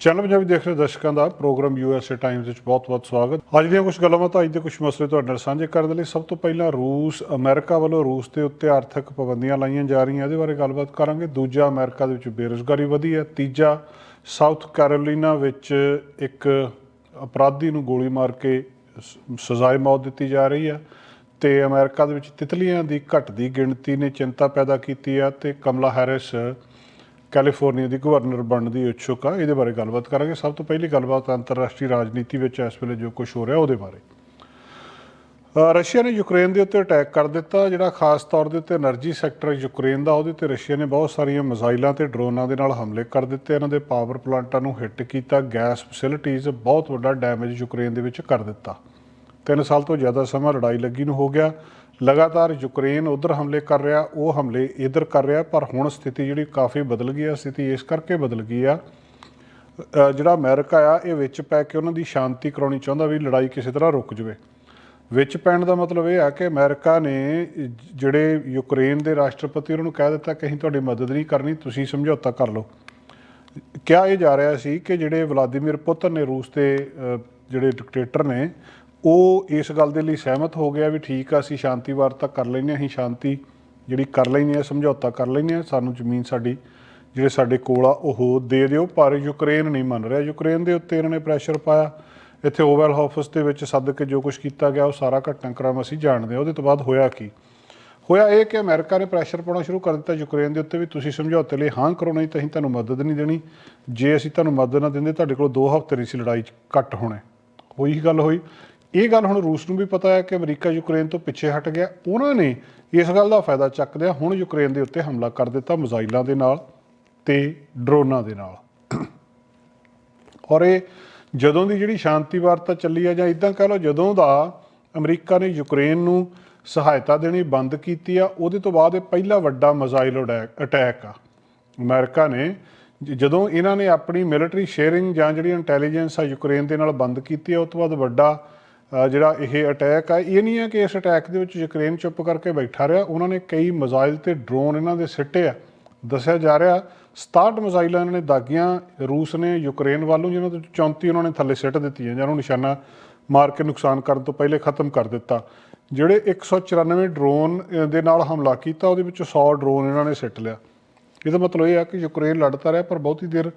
Channel Punjabi ਦੇਖ ਰਹੇ ਦਰਸ਼ਕਾਂ ਦਾ ਪ੍ਰੋਗਰਾਮ ਯੂਐਸਏ ਟਾਈਮਸ ਵਿੱਚ ਬਹੁਤ-ਬਹੁਤ ਸਵਾਗਤ। ਅੱਜ ਦੀਆਂ ਕੁਝ ਗੱਲਾਂ ਬਾਤਾਂ ਅੱਜ ਦੇ ਕੁਝ ਮਸਲੇ ਤੁਹਾਡੇ ਨਾਲ ਸਾਂਝੇ ਕਰਨ ਦੇ ਲਈ ਸਭ ਤੋਂ ਪਹਿਲਾਂ ਰੂਸ, ਅਮਰੀਕਾ ਵੱਲੋਂ ਰੂਸ ਦੇ ਉੱਤੇ ਆਰਥਿਕ ਪਾਬੰਦੀਆਂ ਲਾਈਆਂ ਜਾ ਰਹੀਆਂ, ਇਹਦੇ ਬਾਰੇ ਗੱਲਬਾਤ ਕਰਾਂਗੇ। ਦੂਜਾ ਅਮਰੀਕਾ ਦੇ ਵਿੱਚ ਬੇਰੁਜ਼ਗਾਰੀ ਵਧੀ ਹੈ। ਤੀਜਾ, ਸਾਊਥ ਕੈਰੋਲੀਨਾ ਵਿੱਚ ਇੱਕ ਅਪਰਾਧੀ ਨੂੰ ਗੋਲੀ ਮਾਰ ਕੇ ਸ- ਸਜ਼ਾਏ ਮੌਤ ਦਿੱਤੀ ਜਾ ਰਹੀ ਹੈ ਤੇ ਅਮਰੀਕਾ ਦੇ ਵਿੱਚ ਤਿਤਲੀਆਂ ਦੀ ਘਟਦੀ ਗਿਣਤੀ ਨੇ ਚਿੰਤਾ ਪੈਦਾ ਕੀਤੀ ਹੈ ਤੇ ਕਮਲਾ ਹੈਰਿਸ ਕੈਲੀਫੋਰਨੀਆ ਦੀ ਗਵਰਨਰ ਬਣਨ ਦੀ ਇੱਛੁਕ ਆ, ਇਹਦੇ ਬਾਰੇ ਗੱਲਬਾਤ ਕਰਾਂਗੇ। ਸਭ ਤੋਂ ਪਹਿਲੀ ਗੱਲਬਾਤ ਅੰਤਰਰਾਸ਼ਟਰੀ ਰਾਜਨੀਤੀ ਵਿੱਚ ਇਸ ਵੇਲੇ ਜੋ ਕੁਝ ਹੋ ਰਿਹਾ ਉਹਦੇ ਬਾਰੇ। ਰਸ਼ੀਆ ਨੇ ਯੂਕਰੇਨ ਦੇ ਉੱਤੇ ਅਟੈਕ ਕਰ ਦਿੱਤਾ, ਜਿਹੜਾ ਖਾਸ ਤੌਰ ਦੇ ਉੱਤੇ એનર્ਜੀ ਸੈਕਟਰ ਯੂਕਰੇਨ ਦਾ, ਉਹਦੇ ਉੱਤੇ ਰਸ਼ੀਆ ਨੇ ਬਹੁਤ ਸਾਰੀਆਂ ਮਿਜ਼ਾਈਲਾਂ ਤੇ ਡਰੋਨਾਂ ਦੇ ਨਾਲ ਹਮਲੇ ਕਰ ਦਿੱਤੇ। ਇਹਨਾਂ ਦੇ ਪਾਵਰ ਪਲਾਂਟਾਂ ਨੂੰ ਹਿੱਟ ਕੀਤਾ, ਗੈਸ ਫੈਸਿਲਿਟੀਆਂ ਬਹੁਤ ਵੱਡਾ ਡੈਮੇਜ ਯੂਕਰੇਨ ਦੇ ਵਿੱਚ ਕਰ ਦਿੱਤਾ। 3 ਸਾਲ ਤੋਂ ਜ਼ਿਆਦਾ ਸਮਾਂ ਲੜਾਈ ਲੱਗੀ ਨੂੰ ਹੋ ਗਿਆ। ਲਗਾਤਾਰ ਯੂਕਰੇਨ ਉਧਰ ਹਮਲੇ ਕਰ ਰਿਹਾ, ਉਹ ਹਮਲੇ ਇਧਰ ਕਰ ਰਿਹਾ, ਪਰ ਹੁਣ ਸਥਿਤੀ ਜਿਹੜੀ ਕਾਫੀ ਬਦਲ ਗਈ ਆ, ਸਥਿਤੀ ਇਸ ਕਰਕੇ ਬਦਲ ਗਈ ਆ। ਜਿਹੜਾ ਅਮਰੀਕਾ ਆ, ਇਹ ਵਿੱਚ ਪੈ ਕੇ ਉਹਨਾਂ ਦੀ ਸ਼ਾਂਤੀ ਕਰਾਉਣੀ ਚਾਹੁੰਦਾ ਵੀ ਲੜਾਈ ਕਿਸੇ ਤਰ੍ਹਾਂ ਰੁਕ ਜਵੇ। ਵਿੱਚ ਪੈਣ ਦਾ ਮਤਲਬ ਇਹ ਆ ਕਿ ਅਮਰੀਕਾ ਨੇ ਜਿਹੜੇ ਯੂਕਰੇਨ ਦੇ ਰਾਸ਼ਟਰਪਤੀ, ਉਹਨਾਂ ਨੂੰ ਕਹਿ ਦਿੱਤਾ ਕਿ ਅਸੀਂ ਤੁਹਾਡੀ ਮਦਦ ਨਹੀਂ ਕਰਨੀ, ਤੁਸੀਂ ਸਮਝੌਤਾ ਕਰ ਲਓ। ਕਿਹਾ ਇਹ ਜਾ ਰਿਹਾ ਸੀ ਕਿ ਜਿਹੜੇ ਵਲਾਦੀਮੀਰ ਪੁਤਨ ਨੇ ਰੂਸ ਦੇ ਜਿਹੜੇ ਡਿਕਟੇਟਰ ਨੇ ਉਹ ਇਸ ਗੱਲ ਦੇ ਲਈ ਸਹਿਮਤ ਹੋ ਗਿਆ ਵੀ ਠੀਕ ਆ, ਅਸੀਂ ਸ਼ਾਂਤੀ ਵਾਰਤਾ ਕਰ ਲੈਂਦੇ ਹਾਂ, ਅਸੀਂ ਸ਼ਾਂਤੀ ਜਿਹੜੀ ਕਰ ਲੈਂਦੇ ਹਾਂ, ਸਮਝੌਤਾ ਕਰ ਲੈਂਦੇ ਹਾਂ, ਸਾਨੂੰ ਜ਼ਮੀਨ ਸਾਡੀ ਜਿਹੜੇ ਸਾਡੇ ਕੋਲ ਆ, ਉਹ ਦੇ ਦਿਓ। ਪਰ ਯੂਕਰੇਨ ਨਹੀਂ ਮੰਨ ਰਿਹਾ। ਯੂਕਰੇਨ ਦੇ ਉੱਤੇ ਇਹਨਾਂ ਨੇ ਪ੍ਰੈਸ਼ਰ ਪਾਇਆ। ਇੱਥੇ ਓਵਲ ਆਫਿਸ ਦੇ ਵਿੱਚ ਸੱਦ ਕੇ ਜੋ ਕੁਝ ਕੀਤਾ ਗਿਆ, ਉਹ ਸਾਰਾ ਘਟਨਾਕ੍ਰਮ ਅਸੀਂ ਜਾਣਦੇ ਹਾਂ। ਉਹਦੇ ਤੋਂ ਬਾਅਦ ਹੋਇਆ ਕੀ? ਹੋਇਆ ਇਹ ਕਿ ਅਮਰੀਕਾ ਨੇ ਪ੍ਰੈਸ਼ਰ ਪਾਉਣਾ ਸ਼ੁਰੂ ਕਰ ਦਿੱਤਾ ਯੂਕਰੇਨ ਦੇ ਉੱਤੇ ਵੀ ਤੁਸੀਂ ਸਮਝੌਤੇ ਲਈ ਹਾਂ ਕਰੋ, ਨਹੀਂ ਤਾਂ ਅਸੀਂ ਤੁਹਾਨੂੰ ਮਦਦ ਨਹੀਂ ਦੇਣੀ। ਜੇ ਅਸੀਂ ਤੁਹਾਨੂੰ ਮਦਦ ਨਾ ਦਿੰਦੇ, ਤੁਹਾਡੇ ਕੋਲ 2 ਹਫ਼ਤੇ ਨਹੀਂ ਸੀ ਲੜਾਈ 'ਚ ਘੱਟ ਹੋਣੇ। ਹੋਈ ਗੱਲ ਹੋਈ। ਇਹ ਗੱਲ ਹੁਣ ਰੂਸ ਨੂੰ ਵੀ ਪਤਾ ਹੈ ਕਿ ਅਮਰੀਕਾ ਯੂਕਰੇਨ ਤੋਂ ਪਿੱਛੇ ਹਟ ਗਿਆ। ਉਹਨਾਂ ਨੇ ਇਸ ਗੱਲ ਦਾ ਫਾਇਦਾ ਚੱਕਦਿਆਂ ਹੁਣ ਯੂਕਰੇਨ ਦੇ ਉੱਤੇ ਹਮਲਾ ਕਰ ਦਿੱਤਾ ਮਿਜ਼ਾਈਲਾਂ ਦੇ ਨਾਲ ਤੇ ਡਰੋਨਾਂ ਦੇ ਨਾਲ। ਔਰ ਇਹ ਜਦੋਂ ਦੀ ਜਿਹੜੀ ਸ਼ਾਂਤੀ ਵਾਰਤਾ ਚੱਲੀ ਆ ਜਾਂ ਇਦਾਂ ਕਹਿ ਲਓ ਜਦੋਂ ਦਾ ਅਮਰੀਕਾ ਨੇ ਯੂਕਰੇਨ ਨੂੰ ਸਹਾਇਤਾ ਦੇਣੀ ਬੰਦ ਕੀਤੀ ਆ, ਉਹਦੇ ਤੋਂ ਬਾਅਦ ਇਹ ਪਹਿਲਾ ਵੱਡਾ ਮਿਜ਼ਾਈਲ ਅਟੈਕ ਆ। ਅਮਰੀਕਾ ਨੇ ਜਦੋਂ ਇਹਨਾਂ ਨੇ ਆਪਣੀ ਮਿਲਟਰੀ ਸ਼ੇਅਰਿੰਗ ਜਾਂ ਜਿਹੜੀ ਇੰਟੈਲੀਜੈਂਸ ਆ ਯੂਕਰੇਨ ਦੇ ਨਾਲ ਬੰਦ ਕੀਤੀ ਆ ਉਸ ਤੋਂ ਬਾਅਦ ਵੱਡਾ ਜਿਹੜਾ ਇਹ ਅਟੈਕ ਆ, ਇਹ ਨਹੀਂ ਹੈ ਕਿ ਇਸ ਅਟੈਕ ਦੇ ਵਿੱਚ ਯੂਕਰੇਨ ਚੁੱਪ ਕਰਕੇ ਬੈਠਾ ਰਿਹਾ, ਉਹਨਾਂ ਨੇ ਕਈ ਮਿਜ਼ਾਈਲ ਤੇ ਡਰੋਨ ਇਹਨਾਂ ਦੇ ਸਿੱਟੇ ਆ। ਦੱਸਿਆ ਜਾ ਰਿਹਾ 67 ਮਿਜ਼ਾਈਲਾਂ ਇਹਨਾਂ ਨੇ ਦਾਗੀਆਂ ਰੂਸ ਨੇ ਯੂਕਰੇਨ ਵੱਲੋਂ ਜਿਹਨਾਂ ਤੋਂ 34 ਉਹਨਾਂ ਨੇ ਥੱਲੇ ਸਿੱਟ ਦਿੱਤੀਆਂ ਜਾਂ ਨੂੰ ਨਿਸ਼ਾਨਾ ਮਾਰ ਕੇ ਨੁਕਸਾਨ ਕਰਨ ਤੋਂ ਪਹਿਲੇ ਖਤਮ ਕਰ ਦਿੱਤਾ। ਜਿਹੜੇ 194 ਡਰੋਨ ਦੇ ਨਾਲ ਹਮਲਾ ਕੀਤਾ, ਉਹਦੇ ਵਿੱਚੋਂ 100 ਡਰੋਨ ਇਹਨਾਂ ਨੇ ਸਿੱਟ ਲਿਆ। ਇਹਦਾ ਮਤਲਬ ਇਹ ਆ ਕਿ ਯੂਕਰੇਨ ਲੜਦਾ ਰਿਹਾ, ਪਰ ਬਹੁਤੀ ਦੇਰ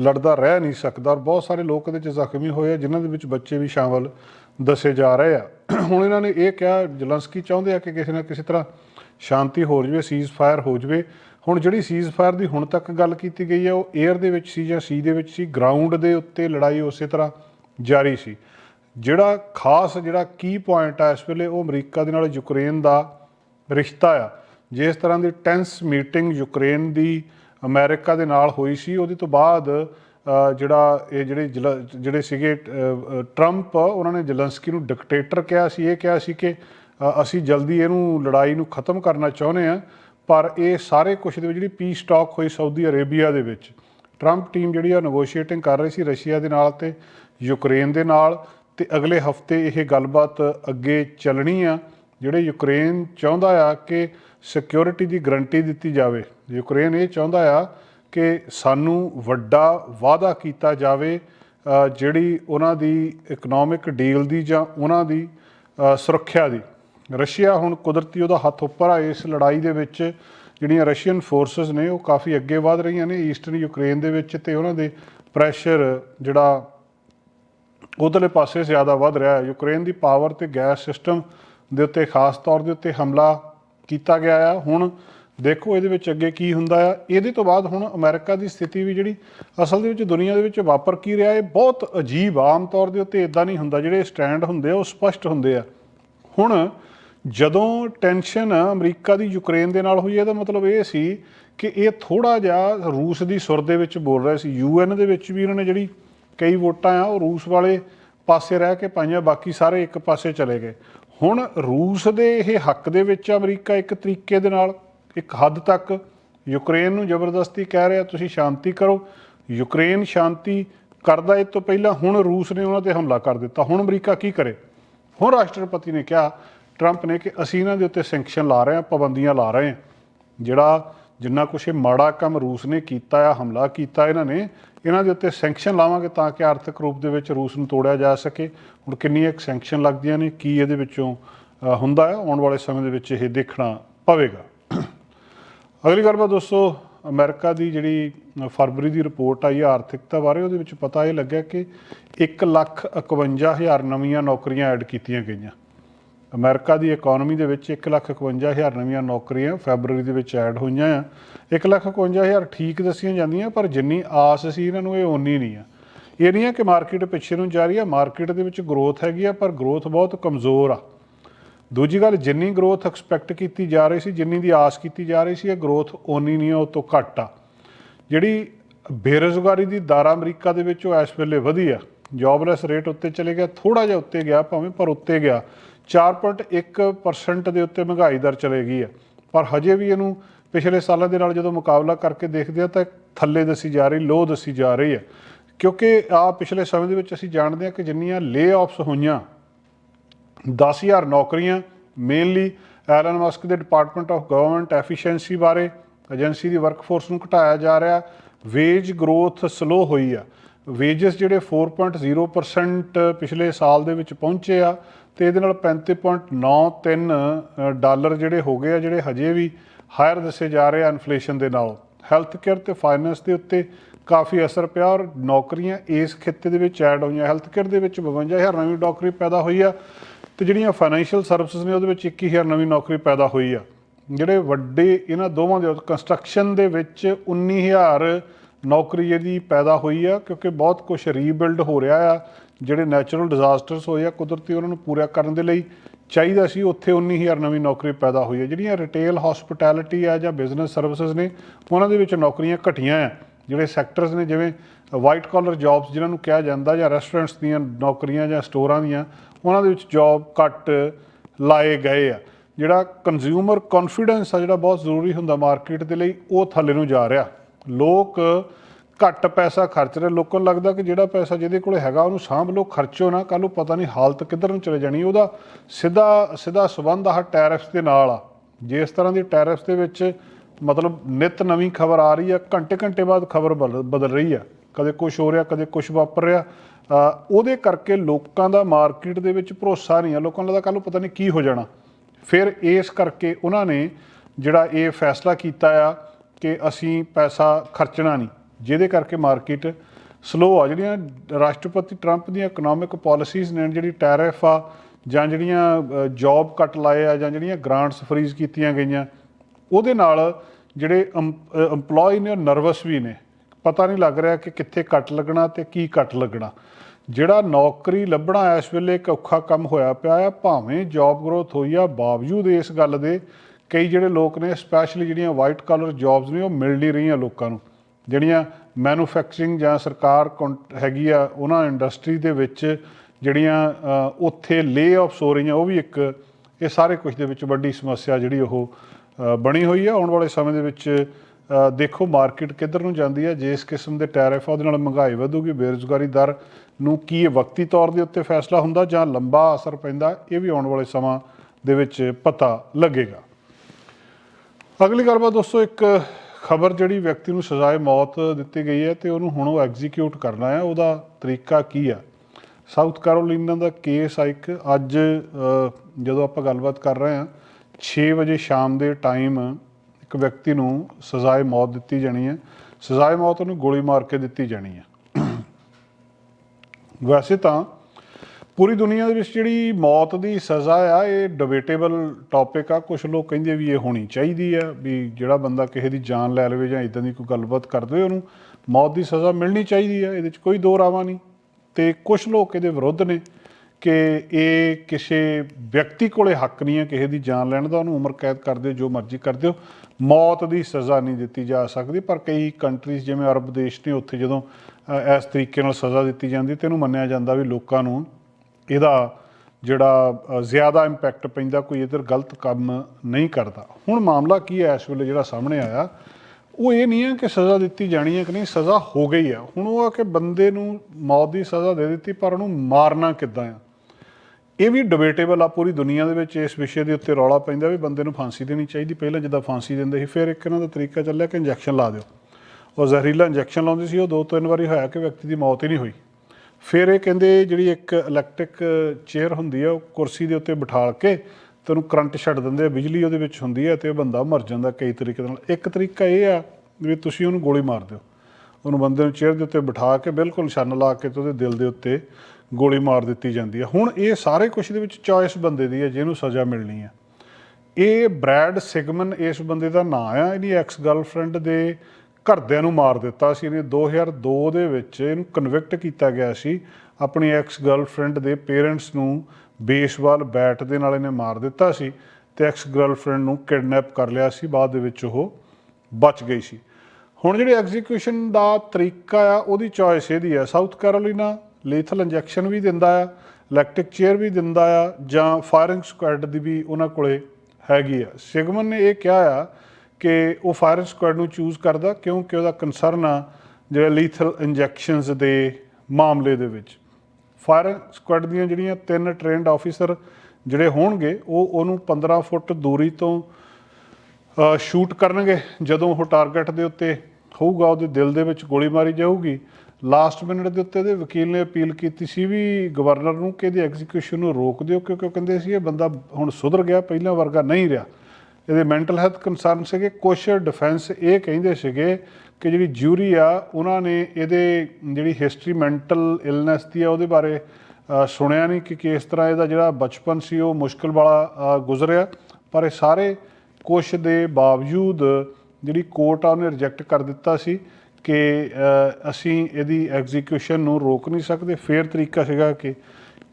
ਲੜਦਾ ਰਹਿ ਨਹੀਂ ਸਕਦਾ ਔਰ ਬਹੁਤ ਸਾਰੇ ਲੋਕ ਇਹਦੇ 'ਚ ਜ਼ਖਮੀ ਹੋਏ ਆ, ਜਿਨ੍ਹਾਂ ਦੇ ਵਿੱਚ ਬੱਚੇ ਵੀ ਸ਼ਾਮਲ ਦੱਸੇ ਜਾ ਰਹੇ ਆ। ਹੁਣ ਇਹਨਾਂ ਨੇ ਇਹ ਕਿਹਾ, ਜਲੰਸਕੀ ਚਾਹੁੰਦੇ ਆ ਕਿ ਕਿਸੇ ਨਾ ਕਿਸੇ ਤਰ੍ਹਾਂ ਸ਼ਾਂਤੀ ਹੋ ਜਵੇ ਸੀਜ਼ ਫਾਇਰ ਹੋ ਜਵੇ। ਹੁਣ ਜਿਹੜੀ ਸੀਜ਼ ਫਾਇਰ ਦੀ ਹੁਣ ਤੱਕ ਗੱਲ ਕੀਤੀ ਗਈ ਹੈ ਉਹ 에ਅਰ ਦੇ ਵਿੱਚ ਸੀ ਜਾਂ ਸੀ ਦੇ ਵਿੱਚ ਸੀ ਗਰਾਊਂਡ ਦੇ ਉੱਤੇ ਲੜਾਈ ਉਸੇ ਤਰ੍ਹਾਂ ਜਾਰੀ ਸੀ। ਜਿਹੜਾ ਖਾਸ ਜਿਹੜਾ ਕੀ ਪੁਆਇੰਟ ਆ, ਇਸ ਵੇਲੇ ਉਹ ਅਮਰੀਕਾ ਦੇ ਨਾਲ ਯੂਕਰੇਨ ਦਾ ਰਿਸ਼ਤਾ ਆ। ਜਿਸ ਤਰ੍ਹਾਂ ਦੀ ਟੈਂਸ ਮੀਟਿੰਗ ਯੂਕਰੇਨ ਦੀ ਅਮਰੀਕਾ ਦੇ ਨਾਲ ਹੋਈ ਸੀ ਉਹਦੇ ਤੋਂ ਬਾਅਦ ਜਿਹੜਾ ਇਹ ਜਿਹੜੇ ਜਲ- ਜਿਹੜੇ ਸੀਗੇ ਅ, ਟਰੰਪ ਉਹਨਾਂ ਨੇ ਜਲੰਸਕੀ ਨੂੰ ਡਿਕਟੇਟਰ ਕਿਹਾ ਸੀ ਇਹ ਕਿਹਾ ਸੀ ਕਿ ਅਸੀਂ ਜਲਦੀ ਇਹਨੂੰ ਲੜਾਈ ਨੂੰ ਖਤਮ ਕਰਨਾ ਚਾਹੁੰਦੇ ਆ ਪਰ ਇਹ ਸਾਰੇ ਕੁਝ ਦੇ ਵਿੱਚ ਜਿਹੜੀ ਪੀਸ ਟਾਕ ਹੋਈ ਸਾਊਦੀ ਅਰੇਬੀਆ ਦੇ ਵਿੱਚ। ਟਰੰਪ ਟੀਮ ਜਿਹੜੀ ਆ ਨੈਗੋਸ਼ੀਏਟਿੰਗ ਕਰ ਰਹੀ ਸੀ ਰਸ਼ੀਆ ਦੇ ਨਾਲ ਤੇ ਯੂਕਰੇਨ ਦੇ ਨਾਲ ਤੇ ਅਗਲੇ ਹਫ਼ਤੇ ਇਹ ਗੱਲਬਾਤ ਅੱਗੇ ਚੱਲਣੀ ਆ। ਜਿਹੜੇ ਯੂਕਰੇਨ ਚਾਹੁੰਦਾ ਆ ਕਿ ਸਿਕਿਉਰਿਟੀ ਦੀ ਗਰੰਟੀ ਦਿੱਤੀ ਜਾਵੇ। ਯੂਕਰੇਨ ਇਹ ਚਾਹੁੰਦਾ ਆ ਕਿ ਸਾਨੂੰ ਵੱਡਾ ਵਾਅਦਾ ਕੀਤਾ ਜਾਵੇ ਜਿਹੜੀ ਉਹਨਾਂ ਦੀ ਇਕਨੋਮਿਕ ਡੀਲ ਦੀ ਜਾਂ ਉਹਨਾਂ ਦੀ ਸੁਰੱਖਿਆ ਦੀ। ਰਸ਼ੀਆ ਹੁਣ ਕੁਦਰਤੀ ਉਹਦਾ ਹੱਥ ਉੱਪਰ ਆ, ਇਸ ਲੜਾਈ ਦੇ ਵਿੱਚ ਜਿਹੜੀਆਂ ਰਸ਼ੀਅਨ ਫੋਰਸਸ ਨੇ ਉਹ ਕਾਫੀ ਅੱਗੇ ਵਧ ਰਹੀਆਂ ਨੇ ਈਸਟਰਨ ਯੂਕਰੇਨ ਦੇ ਵਿੱਚ ਤੇ ਉਹਨਾਂ ਦੇ ਪ੍ਰੈਸ਼ਰ ਜਿਹੜਾ ਉਧਰਲੇ ਪਾਸੇ ਜ਼ਿਆਦਾ ਵੱਧ ਰਿਹਾ ਹੈ। ਯੂਕਰੇਨ ਦੀ ਪਾਵਰ ਤੇ ਗੈਸ ਸਿਸਟਮ ਦੇ ਉੱਤੇ ਖਾਸ ਤੌਰ ਦੇ ਉੱਤੇ ਹਮਲਾ ਕੀਤਾ ਗਿਆ ਆ। ਹੁਣ ਦੇਖੋ ਇਹਦੇ ਵਿੱਚ ਅੱਗੇ ਕੀ ਹੁੰਦਾ ਆ। ਇਹਦੇ ਤੋਂ ਬਾਅਦ ਹੁਣ ਅਮਰੀਕਾ ਦੀ ਸਥਿਤੀ ਵੀ ਜਿਹੜੀ ਅਸਲ ਦੇ ਵਿੱਚ ਦੁਨੀਆ ਦੇ ਵਿੱਚ ਵਾਪਰ ਕੀ ਰਿਹਾ, ਇਹ ਬਹੁਤ ਅਜੀਬ ਆਮ ਤੌਰ ਦੇ ਉੱਤੇ ਇਦਾਂ ਨਹੀਂ ਹੁੰਦਾ। ਜਿਹੜੇ ਸਟੈਂਡ ਹੁੰਦੇ ਆ, ਉਹ ਸਪਸ਼ਟ ਹੁੰਦੇ ਆ। ਹੁਣ ਜਦੋਂ ਟੈਨਸ਼ਨ ਅਮਰੀਕਾ ਦੀ ਯੂਕਰੇਨ ਦੇ ਨਾਲ ਹੋਈ ਇਹਦਾ ਮਤਲਬ ਇਹ ਸੀ ਕਿ ਇਹ ਥੋੜਾ ਜਿਹਾ ਰੂਸ ਦੀ ਸੁਰ ਦੇ ਵਿੱਚ ਬੋਲ ਰਿਹਾ ਸੀ। ਯੂਐਨ ਦੇ ਵਿੱਚ ਵੀ ਇਹਨਾਂ ਨੇ ਜਿਹੜੀ ਕਈ ਵੋਟਾਂ ਆ, ਉਹ ਰੂਸ ਵਾਲੇ ਪਾਸੇ ਰਹਿ ਕੇ ਪਾਈਆਂ, ਬਾਕੀ ਸਾਰੇ ਇੱਕ ਪਾਸੇ ਚਲੇ ਗਏ। ਹੁਣ ਰੂਸ ਦੇ ਇਹ ਹੱਕ ਦੇ ਵਿੱਚ ਆ ਅਮਰੀਕਾ ਇੱਕ ਤਰੀਕੇ ਦੇ ਨਾਲ, ਇੱਕ ਹੱਦ ਤੱਕ ਯੂਕਰੇਨ ਨੂੰ ਜ਼ਬਰਦਸਤੀ ਕਹਿ ਰਿਹਾ, ਤੁਸੀਂ ਸ਼ਾਂਤੀ ਕਰੋ। ਯੂਕਰੇਨ ਸ਼ਾਂਤੀ ਕਰਦਾ ਇਹ ਤੋਂ ਪਹਿਲਾਂ ਹੁਣ ਰੂਸ ਨੇ ਉਹਨਾਂ ਤੇ ਹਮਲਾ ਕਰ ਦਿੱਤਾ। ਹੁਣ ਅਮਰੀਕਾ ਕੀ ਕਰੇ? ਹੁਣ ਰਾਸ਼ਟਰਪਤੀ ਨੇ ਕਿਹਾ, ਟਰੰਪ ਨੇ ਕਿ ਅਸੀਂ ਇਹਨਾਂ ਦੇ ਉੱਤੇ ਸੈਂਕਸ਼ਨ ਲਾ ਰਹੇ ਹਾਂ, ਪਾਬੰਦੀਆਂ ਲਾ ਰਹੇ ਹਾਂ, ਜਿਹੜਾ ਜਿੰਨਾ ਕੁਛ ਇਹ ਮਾੜਾ ਕੰਮ ਰੂਸ ਨੇ ਕੀਤਾ ਆ, ਹਮਲਾ ਕੀਤਾ ਇਹਨਾਂ ਨੇ, ਇਹਨਾਂ ਦੇ ਉੱਤੇ ਸੈਂਕਸ਼ਨ ਲਾਵਾਂਗੇ ਤਾਂ ਕਿ ਆਰਥਿਕ ਰੂਪ ਦੇ ਵਿੱਚ ਰੂਸ ਨੂੰ ਤੋੜਿਆ ਜਾ ਸਕੇ। ਹੁਣ ਕਿੰਨੀਆਂ ਸੈਂਕਸ਼ਨ ਲੱਗਦੀਆਂ ਨੇ, ਕੀ ਇਹਦੇ ਵਿੱਚੋਂ ਹੁੰਦਾ ਹੈ ਆਉਣ ਵਾਲੇ ਸਮੇਂ ਦੇ ਵਿੱਚ ਇਹ ਦੇਖਣਾ ਪਵੇਗਾ। ਅਗਲੀ ਗੱਲਬਾਤ ਦੋਸਤੋ, ਅਮਰੀਕਾ ਦੀ ਜਿਹੜੀ ਫਰਵਰੀ ਦੀ ਰਿਪੋਰਟ ਆਈ ਆਰਥਿਕਤਾ ਬਾਰੇ, ਉਹਦੇ ਵਿੱਚ ਪਤਾ ਇਹ ਲੱਗਿਆ ਕਿ 1 ਲੱਖ 51 ਹਜ਼ਾਰ ਨਵੀਆਂ ਨੌਕਰੀਆਂ ਐਡ ਕੀਤੀਆਂ ਗਈਆਂ। ਅਮਰੀਕਾ ਦੀ ਇਕਨੋਮੀ ਦੇ ਵਿੱਚ 1 ਲੱਖ 51 ਹਜ਼ਾਰ ਨਵੀਆਂ ਨੌਕਰੀਆਂ ਫੈਬਰੂਰੀ ਦੇ ਵਿੱਚ ਐਡ ਹੋਈਆਂ ਆ। 1 ਲੱਖ 51 ਹਜ਼ਾਰ ਠੀਕ ਦੱਸੀਆਂ ਜਾਂਦੀਆਂ, ਪਰ ਜਿੰਨੀ ਆਸ ਸੀ ਇਹਨਾਂ ਨੂੰ ਇਹ ਓਨੀ ਨਹੀਂ ਆ। ਇਹ ਨਹੀਂ ਆ ਕਿ ਮਾਰਕੀਟ ਪਿੱਛੇ ਨੂੰ ਜਾ ਰਹੀ ਆ ਮਾਰਕੀਟ ਦੇ ਵਿੱਚ ਗਰੋਥ ਹੈਗੀ ਆ, ਪਰ ਗਰੋਥ ਬਹੁਤ ਕਮਜ਼ੋਰ ਆ। ਦੂਜੀ ਗੱਲ, ਜਿੰਨੀ ਗਰੋਥ ਐਕਸਪੈਕਟ ਕੀਤੀ ਜਾ ਰਹੀ ਸੀ, ਜਿੰਨੀ ਦੀ ਆਸ ਕੀਤੀ ਜਾ ਰਹੀ ਸੀ, ਇਹ ਗਰੋਥ ਓਨੀ ਨਹੀਂ ਆ, ਉਹ ਤੋਂ ਘੱਟ ਆ। ਜਿਹੜੀ ਬੇਰੁਜ਼ਗਾਰੀ ਦੀ ਦਰ ਅਮਰੀਕਾ ਦੇ ਵਿੱਚ ਉਹ ਇਸ ਵੇਲੇ ਵਧੀ ਆ। ਜੌਬਲੈਸ ਰੇਟ ਉੱਤੇ ਚਲੇ ਗਿਆ ਥੋੜਾ ਜਿਹਾ ਉੱਤੇ ਗਿਆ ਭਾਵੇਂ, ਪਰ ਉੱਤੇ ਗਿਆ। 4.1% ਦੇ ਉੱਤੇ ਮਹਿੰਗਾਈ ਦਰ ਚਲੇ ਗਈ ਆ ਪਰ ਹਜੇ ਵੀ ਇਹਨੂੰ ਪਿਛਲੇ ਸਾਲਾਂ ਦੇ ਨਾਲ ਜਦੋਂ ਮੁਕਾਬਲਾ ਕਰਕੇ ਦੇਖਦੇ ਆ ਤਾਂ ਥੱਲੇ ਦੱਸੀ ਜਾ ਰਹੀ ਲੋ ਦੱਸੀ ਜਾ ਰਹੀ ਹੈ। ਕਿਉਂਕਿ ਆ ਪਿਛਲੇ ਸਮੇਂ ਦੇ ਵਿੱਚ ਅਸੀਂ ਜਾਣਦੇ ਹਾਂ ਕਿ ਜਿੰਨੀਆਂ ਲੇ ਆਫਸ ਹੋਈਆਂ 10000 ਨੌਕਰੀਆਂ ਮੇਨਲੀ ਐਲਨ ਮਸਕ ਦੇ ਡਿਪਾਰਟਮੈਂਟ ਆਫ ਗਵਰਨਮੈਂਟ ਐਫੀਸ਼ੀਐਂਸੀ ਬਾਰੇ ਏਜੰਸੀ ਦੀ ਵਰਕਫੋਰਸ ਨੂੰ ਘਟਾਇਆ ਜਾ ਰਿਹਾ ਵੇਜ ਗਰੋਥ ਸਲੋ ਹੋਈ ਆ। ਵੇਜਸ ਜਿਹੜੇ 4.0% ਪਿਛਲੇ ਸਾਲ ਦੇ ਵਿੱਚ ਪਹੁੰਚੇ ਆ ਤੇ ਇਹਦੇ ਨਾਲ 35.93 ਡਾਲਰ ਜਿਹੜੇ ਹੋ ਗਏ ਆ, ਜਿਹੜੇ ਹਜੇ ਵੀ ਹਾਇਰ ਦੱਸੇ ਜਾ ਰਹੇ ਆ ਇਨਫਲੇਸ਼ਨ ਦੇ ਨਾਲ। ਹੈਲਥ ਕੇਅਰ ਤੇ ਫਾਈਨੈਂਸ ਦੇ ਉੱਤੇ ਕਾਫੀ ਅਸਰ ਪਿਆ ਔਰ ਨੌਕਰੀਆਂ ਇਸ ਖਿੱਤੇ ਦੇ ਵਿੱਚ ਐਡ ਹੋਈਆਂ। ਹੈਲਥ ਕੇਅਰ ਦੇ ਵਿੱਚ 52000 ਨਵੀਂ ਨੌਕਰੀ ਪੈਦਾ ਹੋਈ ਆ ਤੇ ਜਿਹੜੀਆਂ ਫਾਈਨੈਂਸ਼ੀਅਲ ਸਰਵਿਸਿਜ਼ ਨੇ ਉਹਦੇ ਵਿੱਚ 21000 ਨਵੀਂ ਨੌਕਰੀ ਪੈਦਾ ਹੋਈ ਆ। ਜਿਹੜੇ ਵੱਡੇ ਇਹਨਾਂ ਦੋਵਾਂ ਦੇ ਕੰਸਟਰਕਸ਼ਨ ਦੇ ਵਿੱਚ 19000 ਨੌਕਰੀ ਜਿਹੜੀ ਪੈਦਾ ਹੋਈ ਆ ਕਿਉਂਕਿ ਬਹੁਤ ਕੁਝ ਰੀਬਿਲਡ ਹੋ ਰਿਹਾ ਆ, ਜਿਹੜੇ ਨੈਚੁਰਲ ਡਿਜ਼ਾਸਟਰਸ ਹੋਏ ਆ, ਕੁਦਰਤੀ ਉਹਨਾਂ ਨੂੰ ਪੂਰਾ ਕਰਨ ਦੇ ਲਈ ਚਾਹੀਦਾ ਸੀ, ਉੱਥੇ 19000 ਨਵੀਂ ਨੌਕਰੀ ਪੈਦਾ ਹੋਈ ਹੈ ਜਿਹੜੀਆਂ ਰਿਟੇਲ ਹਸਪਿਟੈਲਿਟੀ ਆ ਜਾਂ ਬਿਜ਼ਨਸ ਸਰਵਿਸਿਜ਼ ਨੇ, ਉਹਨਾਂ ਦੇ ਵਿੱਚ ਨੌਕਰੀਆਂ ਘਟੀਆਂ ਆ। ਜਿਹੜੇ ਸੈਕਟਰਸ ਨੇ, ਜਿਵੇਂ ਵਾਈਟ ਕਾਲਰ ਜੌਬਸ ਜਿਨ੍ਹਾਂ ਨੂੰ ਕਿਹਾ ਜਾਂਦਾ, ਜਾਂ ਰੈਸਟੋਰੈਂਟਸ ਦੀਆਂ ਨੌਕਰੀਆਂ ਜਾਂ ਸਟੋਰਾਂ ਦੀਆਂ, ਉਹਨਾਂ ਦੇ ਵਿੱਚ ਜੌਬ ਘੱਟ ਲਾਏ ਗਏ ਆ। ਜਿਹੜਾ ਕੰਜ਼ਿਊਮਰ ਕੌਨਫੀਡੈਂਸ ਆ, ਜਿਹੜਾ ਬਹੁਤ ਜ਼ਰੂਰੀ ਹੁੰਦਾ ਮਾਰਕੀਟ ਦੇ ਲਈ, ਉਹ ਥੱਲੇ ਨੂੰ ਜਾ ਰਿਹਾ। ਲੋਕ ਘੱਟ ਪੈਸਾ ਖਰਚ ਰਹੇ। ਲੋਕਾਂ ਨੂੰ ਲੱਗਦਾ ਕਿ ਜਿਹੜਾ ਪੈਸਾ ਜਿਹਦੇ ਕੋਲ ਹੈਗਾ, ਉਹਨੂੰ ਸਾਂਭ ਲਓ, ਖਰਚੋ ਨਾ। ਕੱਲ ਨੂੰ ਪਤਾ ਨਹੀਂ ਹਾਲਤ ਕਿੱਧਰ ਨੂੰ ਚਲੇ ਜਾਣੀ। ਉਹਦਾ ਸਿੱਧਾ ਸਿੱਧਾ ਸਬੰਧ ਆ ਟੈਰਿਫਸ ਦੇ ਨਾਲ ਆ। ਜੇ ਇਸ ਤਰ੍ਹਾਂ ਦੀ ਟੈਰਿਫਸ ਦੇ ਵਿੱਚ ਮਤਲਬ ਨਿਤ ਨਵੀਂ ਖਬਰ ਆ ਰਹੀ ਆ, ਘੰਟੇ ਘੰਟੇ ਬਾਅਦ ਖਬਰ ਬਦਲ ਰਹੀ ਆ। ਕਦੇ ਕੁਝ ਹੋ ਰਿਹਾ, ਕਦੇ ਕੁਝ ਵਾਪਰ ਰਿਹਾ। ਉਹਦੇ ਕਰਕੇ ਲੋਕਾਂ ਦਾ ਮਾਰਕੀਟ ਦੇ ਵਿੱਚ ਭਰੋਸਾ ਨਹੀਂ ਆ। ਲੋਕਾਂ ਨੂੰ ਲੱਗਦਾ ਕੱਲ ਨੂੰ ਪਤਾ ਨਹੀਂ ਕੀ ਹੋ ਜਾਣਾ। ਫਿਰ ਇਸ ਕਰਕੇ ਉਹਨਾਂ ਨੇ ਜਿਹੜਾ ਇਹ ਫੈਸਲਾ ਕੀਤਾ ਆ ਕਿ ਅਸੀਂ ਪੈਸਾ ਖਰਚਣਾ ਨਹੀਂ। ਜਿਹਦੇ ਕਰਕੇ ਮਾਰਕੀਟ ਸਲੋ ਆ। ਜਿਹੜੀਆਂ ਰਾਸ਼ਟਰਪਤੀ ਟਰੰਪ ਦੀਆਂ ਇਕਨੋਮਿਕ ਪਾਲਿਸੀਜ਼ ਨੇ, ਜਿਹੜੀ ਟੈਰਿਫ ਆ, ਜਾਂ ਜਿਹੜੀਆਂ ਜੌਬ ਕੱਟ ਲਾਏ ਆ, ਜਾਂ ਜਿਹੜੀਆਂ ਗ੍ਰਾਂਟਸ ਫਰੀਜ਼ ਕੀਤੀਆਂ ਗਈਆਂ, ਉਹਦੇ ਨਾਲ ਜਿਹੜੇ EMPLOYE ਨੇ ਨਰਵਸ ਵੀ ਨੇ। ਪਤਾ ਨਹੀਂ ਲੱਗ ਰਿਹਾ ਕਿ ਕਿੱਥੇ ਕੱਟ ਲੱਗਣਾ ਤੇ ਕੀ ਕੱਟ ਲੱਗਣਾ। ਜਿਹੜਾ ਨੌਕਰੀ ਲੱਭਣਾ ਇਸ ਵੇਲੇ ਇੱਕ ਔਖਾ ਕੰਮ ਹੋਇਆ ਪਿਆ ਆ, ਭਾਵੇਂ ਜੌਬ ਗਰੋਥ ਹੋਈ ਆ, ਬਾਵਜੂਦ ਇਸ ਗੱਲ ਦੇ ਕਈ ਜਿਹੜੇ ਲੋਕ ਨੇ ਸਪੈਸ਼ਲੀ ਜਿਹੜੀਆਂ ਵਾਈਟ ਕਾਲਰ ਜੌਬਸ ਨੇ, ਉਹ ਮਿਲ ਨਹੀਂ ਰਹੀਆਂ ਲੋਕਾਂ ਨੂੰ। ਜਿਹੜੀਆਂ ਮੈਨੂਫੈਕਚਰਿੰਗ ਜਾਂ ਸਰਕਾਰ ਕੌਨ- ਹੈਗੀ ਆ, ਉਹਨਾਂ ਇੰਡਸਟਰੀ ਦੇ ਵਿੱਚ ਜਿਹੜੀਆਂ ਉੱਥੇ ਲੇ ਆਫਸ ਹੋ ਰਹੀਆਂ, ਉਹ ਵੀ ਇੱਕ, ਇਹ ਸਾਰੇ ਕੁਝ ਦੇ ਵਿੱਚ ਵੱਡੀ ਸਮੱਸਿਆ ਜਿਹੜੀ ਉਹ ਬਣੀ ਹੋਈ ਹੈ ਆਉਣ ਵਾਲੇ ਸਮੇਂ ਦੇ ਵਿੱਚ ਦੇਖੋ ਮਾਰਕੀਟ ਕਿੱਧਰ ਨੂੰ ਜਾਂਦੀ ਹੈ ਜੇ ਇਸ ਕਿਸਮ ਦੇ ਟੈਰਿਫ ਉਹਦੇ ਨਾਲ ਮਹਿੰਗਾਈ ਵਧੂਗੀ, ਬੇਰੁਜ਼ਗਾਰੀ ਦਰ ਨੂੰ ਕੀ ਇਹ ਵਕਤੀ ਤੌਰ ਦੇ ਉੱਤੇ ਫੈਸਲਾ ਹੁੰਦਾ ਜਾਂ ਲੰਬਾ ਅਸਰ ਪੈਂਦਾ, ਇਹ ਵੀ ਆਉਣ ਵਾਲੇ ਸਮਾਂ ਦੇ ਵਿੱਚ ਪਤਾ ਲੱਗੇਗਾ। ਅਗਲੀ ਗੱਲਬਾਤ ਦੋਸਤੋ, ਇੱਕ ਖਬਰ ਜਿਹੜੀ ਵਿਅਕਤੀ ਨੂੰ ਸਜ਼ਾਏ ਮੌਤ ਦਿੱਤੀ ਗਈ ਹੈ ਤੇ ਉਹਨੂੰ ਹੁਣ ਉਹ ਐਗਜ਼ੀਕਿਊਟ ਕਰਨਾ ਹੈ, ਉਹਦਾ ਤਰੀਕਾ ਕੀ ਆ ਸਾਊਥ ਕੈਰੋਲੀਨਾ ਦਾ ਕੇਸ ਆ ਇੱਕ, ਅੱਜ ਜਦੋਂ ਆਪਾਂ ਗੱਲਬਾਤ ਕਰ ਰਹੇ ਹਾਂ 6 ਵਜੇ ਸ਼ਾਮ ਦੇ ਟਾਈਮ ਇੱਕ ਵਿਅਕਤੀ ਨੂੰ ਸਜ਼ਾਏ ਮੌਤ ਦਿੱਤੀ ਜਾਣੀ ਹੈ। ਸਜ਼ਾਏ ਮੌਤ ਉਹਨੂੰ ਗੋਲੀ ਮਾਰ ਕੇ ਦਿੱਤੀ ਜਾਣੀ ਹੈ। ਵੈਸੇ ਤਾਂ ਪੂਰੀ ਦੁਨੀਆ ਦੇ ਵਿੱਚ ਜਿਹੜੀ ਮੌਤ ਦੀ ਸਜ਼ਾ ਆ, ਇਹ ਡਿਬੇਟੇਬਲ ਟੌਪਿਕ ਆ। ਕੁਝ ਲੋਕ ਕਹਿੰਦੇ ਵੀ ਇਹ ਹੋਣੀ ਚਾਹੀਦੀ ਆ, ਵੀ ਜਿਹੜਾ ਬੰਦਾ ਕਿਸੇ ਦੀ ਜਾਨ ਲੈ ਲਵੇ ਜਾਂ ਇਦਾਂ ਦੀ ਕੋਈ ਗੱਲਬਾਤ ਕਰਦੇ ਉਹਨੂੰ, ਮੌਤ ਦੀ ਸਜ਼ਾ ਮਿਲਣੀ ਚਾਹੀਦੀ ਆ। ਇਹਦੇ 'ਚ ਕੋਈ ਦੋ ਰਾਵਾਂ ਨਹੀਂ। ਤੇ ਕੁਝ ਲੋਕ ਇਹਦੇ ਵਿਰੁੱਧ ਨੇ ਕਿ ਇਹ ਕਿਸੇ ਵਿਅਕਤੀ ਕੋਲੇ ਹੱਕ ਨਹੀਂ ਹੈ ਕਿਸੇ ਦੀ ਜਾਨ ਲੈਣ ਦਾ, ਉਹਨੂੰ ਉਮਰ ਕੈਦ ਕਰ ਦਿਓ, ਜੋ ਮਰਜ਼ੀ ਕਰ ਦਿਓ। ਮੌਤ ਦੀ ਸਜ਼ਾ ਨਹੀਂ ਦਿੱਤੀ ਜਾ ਸਕਦੀ, ਪਰ ਕਈ ਕੰਟਰੀਜ਼ ਜਿਵੇਂ ਅਰਬ ਦੇਸ਼ ਨੇ, ਉੱਥੇ ਜਦੋਂ ਇਸ ਤਰੀਕੇ ਨਾਲ ਸਜ਼ਾ ਦਿੱਤੀ ਜਾਂਦੀ ਤੇ ਇਹਨੂੰ ਮੰਨਿਆ ਜਾਂਦਾ ਵੀ ਲੋਕਾਂ ਨੂੰ ਇਹਦਾ ਜਿਹੜਾ ਜ਼ਿਆਦਾ ਇੰਪੈਕਟ ਪੈਂਦਾ, ਕੋਈ ਇਧਰ ਗਲਤ ਕੰਮ ਨਹੀਂ ਕਰਦਾ। ਹੁਣ ਮਾਮਲਾ ਕੀ ਹੈ ਇਸ ਵੇਲੇ ਜਿਹੜਾ ਸਾਹਮਣੇ ਆਇਆ, ਉਹ ਇਹ ਨਹੀਂ ਹੈ ਕਿ ਸਜ਼ਾ ਦਿੱਤੀ ਜਾਣੀ ਹੈ ਕਿ ਨਹੀਂ, ਸਜ਼ਾ ਹੋ ਗਈ ਆ ਹੁਣ ਉਹ ਆ ਕਿ ਬੰਦੇ ਨੂੰ ਮੌਤ ਦੀ ਸਜ਼ਾ ਦੇ ਦਿੱਤੀ, ਪਰ ਉਹਨੂੰ ਮਾਰਨਾ ਕਿੱਦਾਂ ਆ? ਇਹ ਵੀ ਡਿਬੇਟੇਬਲ ਆ ਪੂਰੀ ਦੁਨੀਆ ਦੇ ਵਿੱਚ, ਇਸ ਵਿਸ਼ੇ ਦੇ ਉੱਤੇ ਰੌਲਾ ਪੈਂਦਾ ਵੀ ਬੰਦੇ ਨੂੰ ਫਾਂਸੀ ਦੇਣੀ ਚਾਹੀਦੀ। ਪਹਿਲਾਂ ਜਿੱਦਾਂ ਫਾਂਸੀ ਦਿੰਦੇ ਸੀ, ਫਿਰ ਇੱਕ ਇਹਨਾਂ ਦਾ ਤਰੀਕਾ ਚੱਲਿਆ ਕਿ ਇੰਜੈਕਸ਼ਨ ਲਾ ਦਿਓ। ਉਹ ਜ਼ਹਿਰੀਲਾ ਇੰਜੈਕਸ਼ਨ ਲਾਉਂਦੇ ਸੀ, ਉਹ ਦੋ ਤਿੰਨ ਵਾਰੀ ਹੋਇਆ ਕਿ ਵਿਅਕਤੀ ਦੀ ਮੌਤ ਹੀ ਨਹੀਂ ਹੋਈ। ਫਿਰ ਇਹ ਕਹਿੰਦੇ ਜਿਹੜੀ ਇੱਕ ਇਲੈਕਟ੍ਰਿਕ ਚੇਅਰ ਹੁੰਦੀ ਆ, ਉਹ ਕੁਰਸੀ ਦੇ ਉੱਤੇ ਬਿਠਾਲ ਕੇ ਤੇ ਉਹਨੂੰ ਕਰੰਟ ਛੱਡ ਦਿੰਦੇ ਆ, ਬਿਜਲੀ ਉਹਦੇ ਵਿੱਚ ਹੁੰਦੀ ਹੈ ਤੇ ਉਹ ਬੰਦਾ ਮਰ ਜਾਂਦਾ ਕਈ ਤਰੀਕੇ ਨਾਲ। ਇੱਕ ਤਰੀਕਾ ਇਹ ਆ ਵੀ ਤੁਸੀਂ ਉਹਨੂੰ ਗੋਲੀ ਮਾਰ ਦਿਓ। ਉਹਨੂੰ ਬੰਦੇ ਨੂੰ ਚੇਅਰ ਦੇ ਉੱਤੇ ਬਿਠਾ ਕੇ ਬਿਲਕੁਲ ਛੰਨ ਲਾ ਕੇ ਤੇ ਉਹਦੇ ਦਿਲ ਦੇ ਉੱਤੇ ਗੋਲੀ ਮਾਰ ਦਿੱਤੀ ਜਾਂਦੀ ਹੈ ਹੁਣ ਇਹ ਸਾਰੇ ਕੁਝ ਦੇ ਵਿੱਚ ਚੋਇਸ ਬੰਦੇ ਦੀ ਹੈ ਜਿਹਨੂੰ ਸਜ਼ਾ ਮਿਲਣੀ ਹੈ ਇਹ ਬ੍ਰੈਡ ਸਿਗਮਨ ਇਸ ਬੰਦੇ ਦਾ ਨਾਂ ਆ, ਇਹਦੀ ਐਕਸ ਗਰਲਫ੍ਰੈਂਡ ਦੇ ਘਰਦਿਆਂ ਨੂੰ ਮਾਰ ਦਿੱਤਾ ਸੀ। ਇਹਨੇ 2002 ਦੇ ਵਿੱਚ ਇਹਨੂੰ ਕਨਵਿਕਟ ਕੀਤਾ ਗਿਆ ਸੀ। ਆਪਣੀ ਐਕਸ ਗਰਲਫ੍ਰੈਂਡ ਦੇ ਪੇਰੈਂਟਸ ਨੂੰ ਬੇਸਬਾਲ ਬੈਟ ਦੇ ਨਾਲ ਇਹਨੇ ਮਾਰ ਦਿੱਤਾ ਸੀ ਤੇ ਐਕਸ ਗਰਲਫ੍ਰੈਂਡ ਨੂੰ ਕਿਡਨੈਪ ਕਰ ਲਿਆ ਸੀ। ਬਾਅਦ ਦੇ ਵਿੱਚ ਉਹ ਬਚ ਗਈ ਸੀ। ਹੁਣ ਜਿਹੜੇ ਐਗਜ਼ੀਕਿਊਸ਼ਨ ਦਾ ਤਰੀਕਾ ਆ, ਉਹਦੀ ਚੋਇਸ ਇਹਦੀ ਆ। ਸਾਊਥ ਕੈਰੋਲੀਨਾ ਲੀਥਲ ਇੰਜੈਕਸ਼ਨ ਵੀ ਦਿੰਦਾ ਆ ਇਲੈਕਟ੍ਰਿਕ ਚੇਅਰ ਵੀ ਦਿੰਦਾ ਆ, ਜਾਂ ਫਾਇਰਿੰਗ ਸਕੁਐਡ ਦੀ ਵੀ ਉਹਨਾਂ ਕੋਲੇ ਹੈਗੀ ਆ। ਸਿਗਮਨ ਨੇ ਇਹ ਕਿਹਾ ਆ ਕਿ ਉਹ ਫਾਇਰ ਸਕੁਐਡ ਨੂੰ ਚੂਜ਼ ਕਰਦਾ ਕਿਉਂਕਿ ਉਹਦਾ ਕੰਸਰਨ ਆ ਜਿਹੜਾ ਲੀਥਲ ਇੰਜੈਕਸ਼ਨਸ ਦੇ ਮਾਮਲੇ ਦੇ ਵਿੱਚ। ਫਾਇਰ ਸਕੁਐਡ ਦੀਆਂ ਜਿਹੜੀਆਂ ਤਿੰਨ ਟ੍ਰੇਨਡ ਆਫੀਸਰ ਜਿਹੜੇ ਹੋਣਗੇ, ਉਹ ਉਹਨੂੰ 15 ਫੁੱਟ ਦੂਰੀ ਤੋਂ ਸ਼ੂਟ ਕਰਨਗੇ। ਜਦੋਂ ਉਹ ਟਾਰਗੇਟ ਦੇ ਉੱਤੇ ਹੋਊਗਾ, ਉਹਦੇ ਦਿਲ ਦੇ ਵਿੱਚ ਗੋਲੀ ਮਾਰੀ ਜਾਊਗੀ। ਲਾਸਟ ਮਿੰਟ ਦੇ ਉੱਤੇ ਦੇ ਵਕੀਲ ਨੇ ਅਪੀਲ ਕੀਤੀ ਸੀ ਵੀ ਗਵਰਨਰ ਨੂੰ ਕਿ ਇਹਦੀ ਐਗਜ਼ੀਕਿਊਸ਼ਨ ਨੂੰ ਰੋਕ ਦਿਓ, ਕਿਉਂਕਿ ਉਹ ਕਹਿੰਦੇ ਸੀ ਇਹ ਬੰਦਾ ਹੁਣ ਸੁਧਰ ਗਿਆ, ਪਹਿਲਾਂ ਵਰਗਾ ਨਹੀਂ ਰਿਹਾ। ਇਹਦੇ ਮੈਂਟਲ ਹੈਲਥ ਕੰਸਰਨ ਸੀਗੇ। ਕੁਝ ਡਿਫੈਂਸ ਇਹ ਕਹਿੰਦੇ ਸੀਗੇ ਕਿ ਜਿਹੜੀ ਜਿਊਰੀ ਆ, ਉਹਨਾਂ ਨੇ ਇਹਦੇ ਜਿਹੜੀ ਹਿਸਟਰੀ ਮੈਂਟਲ ਇਲਨੈਸ ਦੀ ਆ, ਉਹਦੇ ਬਾਰੇ ਸੁਣਿਆ ਨਹੀਂ ਕਿ ਕਿਸ ਤਰ੍ਹਾਂ ਇਹਦਾ ਜਿਹੜਾ ਬਚਪਨ ਸੀ, ਉਹ ਮੁਸ਼ਕਲ ਵਾਲਾ ਗੁਜ਼ਰਿਆ। ਪਰ ਇਹ ਸਾਰੇ ਕੁਛ ਦੇ ਬਾਵਜੂਦ ਜਿਹੜੀ ਕੋਰਟ ਆ, ਉਹਨੇ ਰਿਜੈਕਟ ਕਰ ਦਿੱਤਾ ਸੀ ਕਿ ਅਸੀਂ ਇਹਦੀ ਐਗਜ਼ੀਕਿਊਸ਼ਨ ਨੂੰ ਰੋਕ ਨਹੀਂ ਸਕਦੇ। ਫੇਰ ਤਰੀਕਾ ਸੀਗਾ ਕਿ